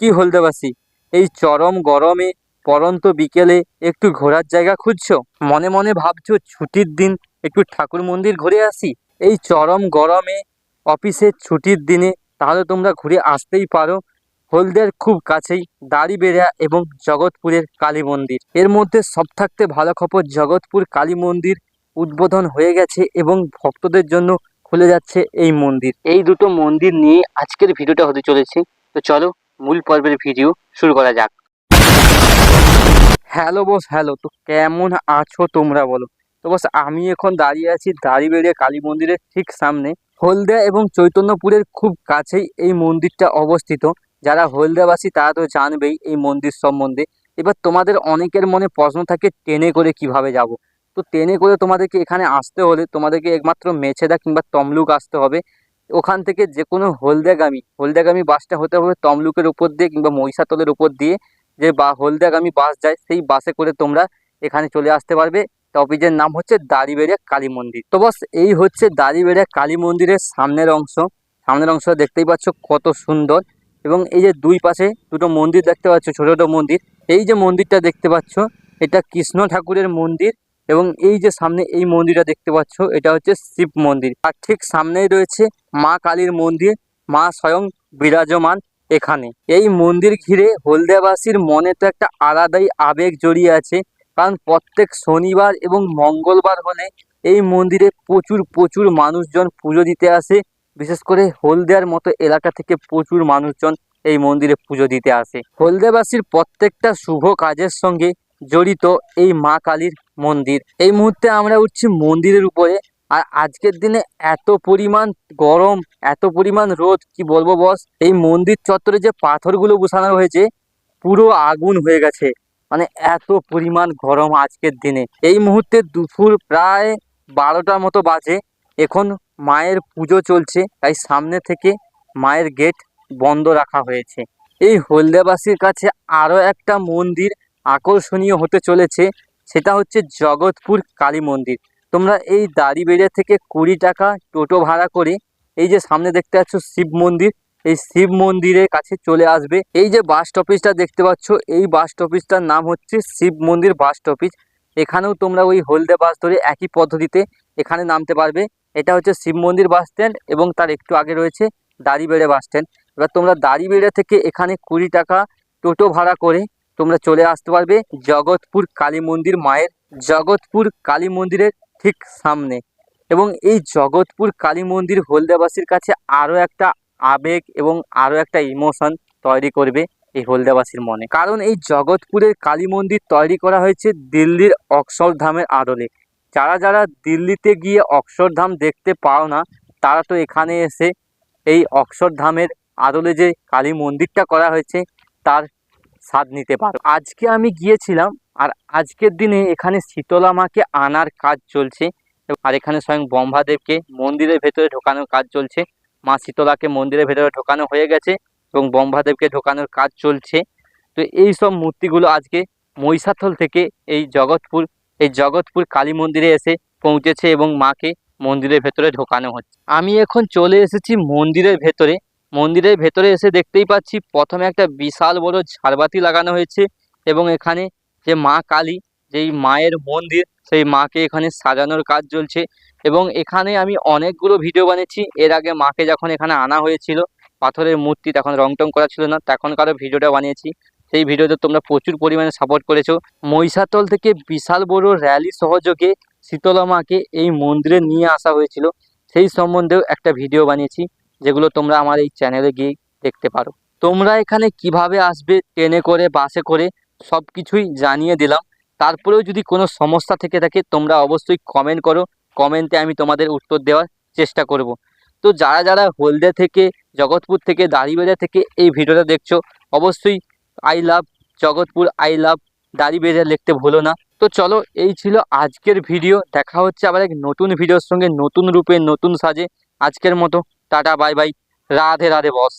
কি হলদেবাসী এই চরম গরমে পরন্ত বিকেলে একটু ঘোরার জায়গা খুঁজছো? মনে মনে ভাবছ ছুটির দিন একটু ঠাকুর মন্দির ঘুরে আসি? এই চরম গরমে অফিসের ছুটির দিনে তাহলে তোমরা ঘুরে আসতেই পারো। হলদের খুব কাছেই দাড়িবেড়া এবং জগৎপুরের কালী মন্দির। এর মধ্যে সব থাকতে ভালো খবর জগৎপুর কালী মন্দির উদ্বোধন হয়ে গেছে এবং ভক্তদের জন্য খুলে যাচ্ছে এই মন্দির। এই দুটো মন্দির নিয়ে আজকের ভিডিওটা হতে চলেছে। তো চলো মূল পর্বের ভিডিও শুরু করা যাক। হ্যালো বস হ্যালো তো কেমন আছো তোমরা বলো? তো বস আমি এখন দাঁড়িয়ে আছি দাড়িবেড়িয়া কালী মন্দিরের ঠিক সামনে। হলদিয়া এবং চৈতন্যপুরের খুব কাছেই এই মন্দিরটা অবস্থিত। যারা হলদিয়াবাসী, তারা তো জানবেই এই মন্দির সম্বন্ধে। এবার তোমাদের অনেকের মনে প্রশ্ন থাকে, ট্রেনে করে কীভাবে যাব? তো ট্রেনে করে তোমাদেরকে এখানে আসতে হলে তোমাদেরকে একমাত্র মেছেদা কিংবা তমলুক আসতে হবে। ওখান থেকে যে কোনো হলদিয়াগামী হলদিয়াগামী বাসটা হতে হবে তমলুকের উপর দিয়ে কিংবা মহিষাতলের উপর দিয়ে। যে বা, হলদিয়াগামী বাস যায়, সেই বাসে করে তোমরা এখানে চলে আসতে পারবে। টপিজের নাম হচ্ছে দাড়িবেড়িয়া কালী মন্দির। তো বস, এই হচ্ছে দাড়িবেড়িয়া কালী মন্দিরের সামনের অংশ। সামনের অংশ দেখতেই পাচ্ছ কত সুন্দর। এবং এই যে দুই পাশে দুটো মন্দির দেখতে পাচ্ছ, ছোট ছোট মন্দির। এই যে মন্দিরটা দেখতে পাচ্ছ, এটা কৃষ্ণ ঠাকুরের মন্দির। এবং এই যে সামনে এই মন্দিরটা দেখতে পাচ্ছ, এটা হচ্ছে শিব মন্দির। আর ঠিক সামনেই রয়েছে মা কালীর মন্দির। মা স্বয়ং বিরাজমান এখানে। এই মন্দির ঘিরে হলদিয়াবাসীর মনে তো একটা আলাদাই আবেগ জড়িয়ে আছে, কারণ প্রত্যেক শনিবার এবং মঙ্গলবার হলে এই মন্দিরে প্রচুর প্রচুর মানুষজন পুজো দিতে আসে। বিশেষ করে হলদিয়ার মতো এলাকা থেকে প্রচুর মানুষজন এই মন্দিরে পুজো দিতে আসে। হলদিয়াবাসীর প্রত্যেকটা শুভ কাজের সঙ্গে জড়িত এই মা কালীর মন্দির। এই মুহূর্তে আমরা উঠছি মন্দিরের উপরে। আর আজকের দিনে এত পরিমাণ গরম, এত পরিমাণ রোদ, কি বলব বস এই মন্দির চত্বরে যে পাথরগুলো বসানো হয়েছে, পুরো আগুন হয়ে গেছে। মানে এত পরিমাণ গরম আজকের দিনে। এই মুহূর্তে দুপুর প্রায় বারোটার মতো বাজে। এখন মায়ের পুজো চলছে, তাই সামনে থেকে মায়ের গেট বন্ধ রাখা হয়েছে। এই হলদিয়াবাসীর কাছে আরও একটা মন্দির আকর্ষণীয় হতে চলেছে। সেটা হচ্ছে জগৎপুর কালী মন্দির। তোমরা এই দাড়িবেড়িয়া থেকে কুড়ি টাকা টোটো ভাড়া করে এই যে সামনে দেখতে পাচ্ছ শিব মন্দির, এই শিব মন্দিরের কাছে চলে আসবে। এই যে বাস স্টপেজটা দেখতে পাচ্ছ, এই বাস স্টপেজটার নাম হচ্ছে শিব মন্দির বাস স্টপেজ এখানেও তোমরা ওই হলদে বাস ধরে একই পদ্ধতিতে এখানে নামতে পারবে। এটা হচ্ছে শিব মন্দির বাস স্ট্যান্ড এবং তার একটু আগে রয়েছে দাড়িবেড়ে বাস স্ট্যান্ড এবার তোমরা দাড়িবেড়ে থেকে এখানে কুড়ি টাকা টোটো ভাড়া করে তোমরা চলে আসতে পারবে জগৎপুর কালী মন্দির মায়ের জগৎপুর কালী মন্দিরের ঠিক সামনে। এবং এই জগৎপুর কালী মন্দির হলদিয়াবাসীর কাছে আরও একটা আবেগ এবং আরও একটা ইমোশন তৈরি করবে এই হলদিয়াবাসীর মনে। কারণ এই জগৎপুরের কালী মন্দির তৈরি করা হয়েছে দিল্লির অক্ষরধামের আদলে। যারা যারা দিল্লিতে গিয়ে অক্ষরধাম দেখতে পাও না, তারা তো এখানে এসে এই অক্ষরধামের আদলে যে কালী মন্দিরটা করা হয়েছে, তার স্বাদ নিতে পারো। আজকে আমি গিয়েছিলাম আর আজকের দিনে এখানে শীতলা মাকে আনার কাজ চলছে আর এখানে স্বয়ং ব্রহ্মাদেবকে মন্দিরের ভেতরে ঢোকানোর কাজ চলছে। মা শীতলাকে মন্দিরের ভেতরে ঢোকানো হয়ে গেছে এবং ব্রহ্মাদেবকে ঢোকানোর কাজ চলছে। তো এই সব মূর্তিগুলো আজকে মহিষাথল থেকে এই জগৎপুর এই জগৎপুর কালী মন্দিরে এসে পৌঁছেছে এবং মাকে মন্দিরের ভেতরে ঢোকানো হচ্ছে। আমি এখন চলে এসেছি মন্দিরের ভেতরে। মন্দিরের ভেতরে এসে দেখতেই পাচ্ছি, প্রথমে একটা বিশাল বড় ঝাড়বাতি লাগানো হয়েছে এবং এখানে যে মা কালী, যেই মায়ের মন্দির, সেই মাকে এখানে সাজানোর কাজ চলছে এবং এখানে আমি অনেকগুলো ভিডিও বানিয়েছি। এর আগে মাকে যখন এখানে আনা হয়েছিল, পাথরের মূর্তি তখন রং টং করা ছিল না, তখনকারও ভিডিওটা বানিয়েছি। সেই ভিডিওতে তোমরা প্রচুর পরিমাণে সাপোর্ট করেছ। মহিষাতল থেকে বিশাল বড় র্যালি সহযোগে শীতলা মাকে এই মন্দিরে নিয়ে আসা হয়েছিল। সেই সম্বন্ধেও একটা ভিডিও বানিয়েছি। যেগুলো তোমরা আমার এই চ্যানেলে গিয়ে দেখতে পারো। তোমরা এখানে কীভাবে আসবে ট্রেনে করে বাসে করে সব কিছুই জানিয়ে দিলাম। তারপরেও যদি কোনো সমস্যা থেকে থাকে, তোমরা অবশ্যই কমেন্ট করো। কমেন্টে আমি তোমাদের উত্তর দেওয়ার চেষ্টা করব। তো যারা যারা হলদে থেকে, জগৎপুর থেকে দাড়িবেড়া থেকে এই ভিডিওটা দেখছ, অবশ্যই I love Jagatpur I love Daribera লিখতে ভুলো না। তো চলো, এই ছিল আজকের ভিডিও। দেখা হচ্ছে আবার এক নতুন ভিডিওর সঙ্গে, নতুন রূপে, নতুন সাজে আজকের মতো। Tata bye bye. Radhe Radhe boss.